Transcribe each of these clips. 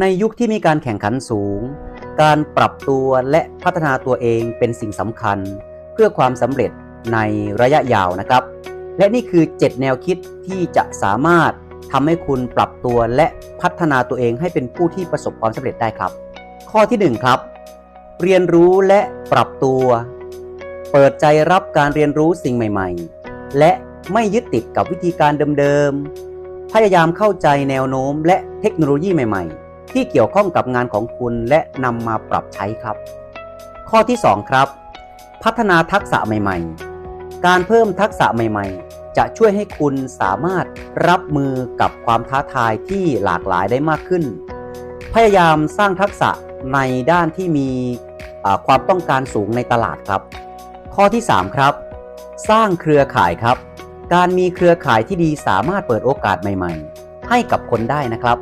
ในยุคที่มีการแข่งขันสูง การปรับตัวและพัฒนาตัวเองเป็นสิ่งสำคัญ เพื่อความสำเร็จในระยะยาวนะครับ และนี่คือ 7 แนวคิดที่จะสามารถทำให้คุณปรับตัวและพัฒนาตัวเองให้เป็นผู้ที่ประสบความสำเร็จได้ครับ ข้อทีหนึ่1 ครับ เรียนรู้และปรับตัว เปิดใจรับการเรียนรู้สิ่งใหม่ ๆ และไม่ยึดติดกับวิธีการเดิมๆ พยายามเข้าใจแนวโน้มและเทคโนโลยีใหม่ ๆ ที่เกี่ยวข้องกับงานของคุณและนำมาปรับใช้ครับ ข้อที่ 2 ครับ พัฒนาทักษะใหม่ๆ การเพิ่มทักษะใหม่ๆ จะช่วยให้คุณสามารถรับมือกับความท้าทายที่หลากหลายได้มากขึ้น พยายามสร้างทักษะในด้านที่มีความต้องการสูงในตลาดครับ ข้อที่ 3 ครับ สร้างเครือข่ายครับ การมีเครือข่ายที่ดีสามารถเปิดโอกาสใหม่ ๆ ให้กับคนได้นะครับ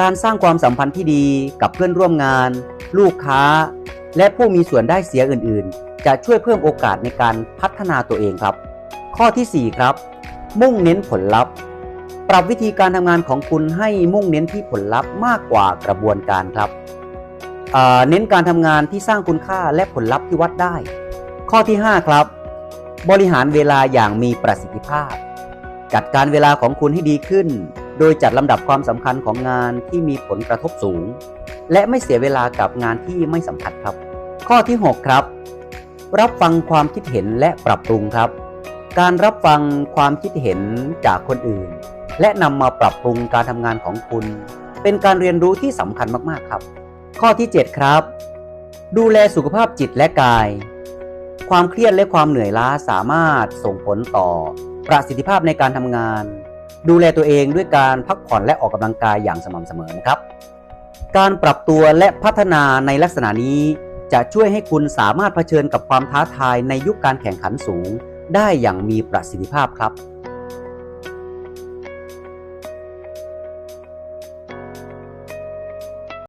การสร้างความสัมพันธ์ที่ดีกับเพื่อนร่วมงาน ลูกค้า และผู้มีส่วนได้เสียอื่น ๆ จะช่วยเพิ่มโอกาสในการพัฒนาตัวเองครับ ข้อทีสี่4 ครับ มุ่งเน้นผลลัพธ์ ปรับวิธีการทำงานของคุณให้มุ่งเน้นที่ผลลัพธ์มากกว่ากระบวนการครับเเน้นการทำงานที่สร้างคุณค่าและผลลัพธ์ที่วัดได้ ข้อที่ 5 ครับ บริหารเวลาอย่างมีประสิทธิภาพ จัดการเวลาของคุณให้ดีขึ้น โดยจัดลำดับความสำคัญของงานที่มีผลกระทบสูง และไม่เสียเวลากับงานที่ไม่สำคัญครับ ข้อที่ 6 ครับ รับฟังความคิดเห็นและปรับปรุงครับ การรับฟังความคิดเห็นจากคนอื่น และนำมาปรับปรุงการทำงานของคุณ เป็นการเรียนรู้ที่สำคัญมากๆครับ ข้อที่ 7 ครับ ดูแลสุขภาพจิตและกาย ความเครียดและความเหนื่อยล้าสามารถส่งผลต่อประสิทธิภาพในการทำงาน ดูแลตัวเองด้วยการพักผ่อนและออกกำลังกายอย่างสม่ำเสมอนะครับ การปรับตัวและพัฒนาในลักษณะนี้ จะช่วยให้คุณสามารถเผชิญกับความท้าทายในยุคการแข่งขันสูง ได้อย่างมีประสิทธิภาพครับ